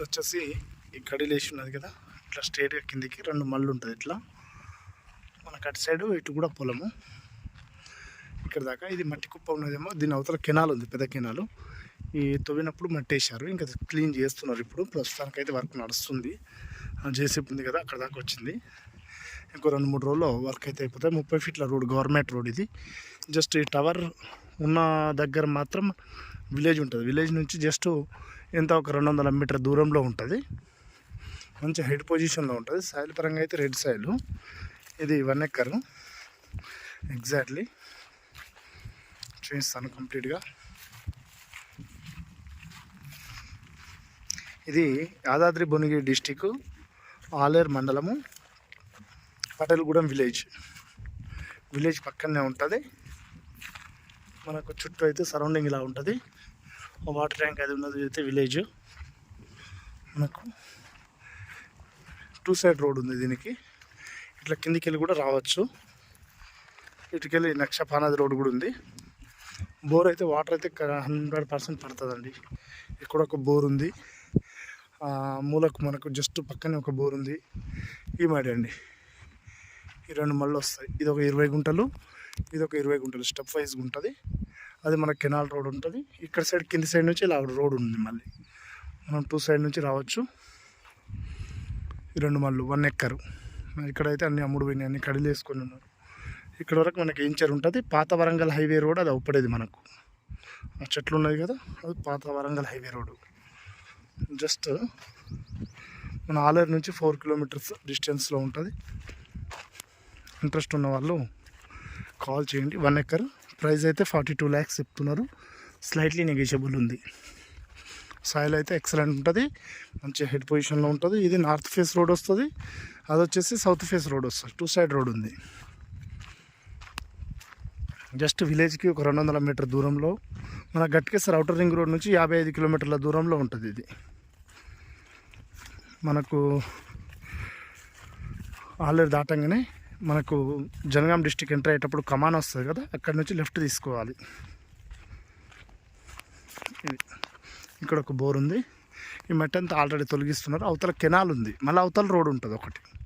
ఇది వచ్చేసి ఈ కడిలేసి వేసి ఉన్నది కదా ఇట్లా స్ట్రేట్గా కిందికి రెండు మళ్ళు ఉంటుంది ఇట్లా. మనకు అటు సైడు ఇటు కూడా పొలము. ఇక్కడ దాకా ఇది మట్టి కుప్ప ఉన్నదేమో దీని అవతల కెనాల్ ఉంది పెద్ద కెనాలు. ఈ తవ్వినప్పుడు మట్టి వేసారు ఇంకా క్లీన్ చేస్తున్నారు ఇప్పుడు. ప్రస్తుతానికైతే వర్క్ నడుస్తుంది. జేసీపీ ఉంది కదా అక్కడ దాకా వచ్చింది. ఇంకో రెండు మూడు రోజుల్లో వర్క్ అయితే అయిపోతాయి. ముప్పై ఫీట్ల రోడ్ గవర్నమెంట్ రోడ్ ఇది. జస్ట్ ఈ టవర్ ఉన్న దగ్గర మాత్రం విలేజ్ ఉంటుంది. విలేజ్ నుంచి జస్ట్ ఎంత? ఒక రెండు వందల మీటర్ దూరంలో ఉంటుంది. మంచి హెడ్ పొజిషన్లో ఉంటుంది. సాయిల్ పరంగా అయితే రెడ్ సాయిల్. ఇది వన్ ఎక్కర్ ఎగ్జాక్ట్లీ. చూపిస్తాను కంప్లీట్గా. ఇది యాదాద్రి భువనగిరి డిస్టిక్ ఆలేరు మండలము పటేల్గూడెం విలేజ్. విలేజ్ పక్కనే ఉంటుంది. మనకు చుట్టూ అయితే సరౌండింగ్ ఇలా ఉంటుంది. వాటర్ ట్యాంక్ అది ఉన్నది అయితే విలేజ్. మనకు టూ సైడ్ రోడ్ ఉంది దీనికి. ఇట్లా కిందికి వెళ్ళి కూడా రావచ్చు. ఇటుకెళ్ళి నక్షపానాది రోడ్ కూడా ఉంది. బోర్ అయితే వాటర్ అయితే హండ్రెడ్ పర్సెంట్ పడుతుందండి. ఇక్కడ ఒక బోర్ ఉంది. మూలకు మనకు జస్ట్ పక్కనే ఒక బోర్ ఉంది. ఈ మాడి అండి. ఈ రెండు మళ్ళీ వస్తాయి ఇది ఒక ఇరవై గుంటలు ఇది ఒక ఇరవై గుంటలు స్టెప్ వైజ్గా ఉంటుంది అది మన కెనాల్ రోడ్ ఉంటుంది. ఇక్కడ సైడ్ కింది సైడ్ నుంచి ఇలా రోడ్ ఉంది మళ్ళీ. మనం టూ సైడ్ నుంచి రావచ్చు. ఈ రెండు మళ్ళు వన్ ఎక్కరు. ఇక్కడైతే అన్ని అమ్ముడు పోయినాయి అన్ని కడిలు వేసుకొని ఉన్నారు. ఇక్కడ వరకు మనకి ఇంచర్ ఉంటుంది? పాత వరంగల్ హైవే రోడ్ అది అవుపడేది మనకు. ఆ చెట్లు ఉన్నాయి కదా అది పాత వరంగల్ హైవే రోడ్. జస్ట్ మన ఆలేరు నుంచి ఫోర్ కిలోమీటర్స్ డిస్టెన్స్లో ఉంటుంది. ఇంట్రెస్ట్ ఉన్న వాళ్ళు కాల్ చేయండి. వన్ ఎకర్ ప్రైస్ అయితే ఫార్టీ టూ ల్యాక్స్ చెప్తున్నారు. స్లైట్లీ నెగిషియబుల్ ఉంది. సాయిల్ అయితే ఎక్సలెంట్ ఉంటుంది. మంచి హెడ్ పొజిషన్లో ఉంటుంది. ఇది నార్త్ ఫేస్ రోడ్ వస్తుంది. అది వచ్చేసి సౌత్ ఫేస్ రోడ్ వస్తుంది. టూ సైడ్ రోడ్ ఉంది. జస్ట్ విలేజ్కి ఒక రెండు వందల మీటర్ దూరంలో మన గట్కేసర్ అవుటర్ రింగ్ రోడ్ నుంచి యాభై ఐదు కిలోమీటర్ల దూరంలో ఉంటుంది ఇది. మనకు ఆల్రెడీ దాటంగానే మనకు జనగాం డిస్టిక్ ఎంటర్ అయ్యేటప్పుడు కమాన్ వస్తుంది కదా అక్కడ నుంచి లెఫ్ట్ తీసుకోవాలి. ఇది. ఇక్కడ ఒక బోర్ ఉంది. ఈ మట్టి అంతా ఆల్రెడీ తొలగిస్తున్నారు. అవతల కెనాల్ ఉంది. మళ్ళీ అవతల రోడ్ ఉంటుంది ఒకటి.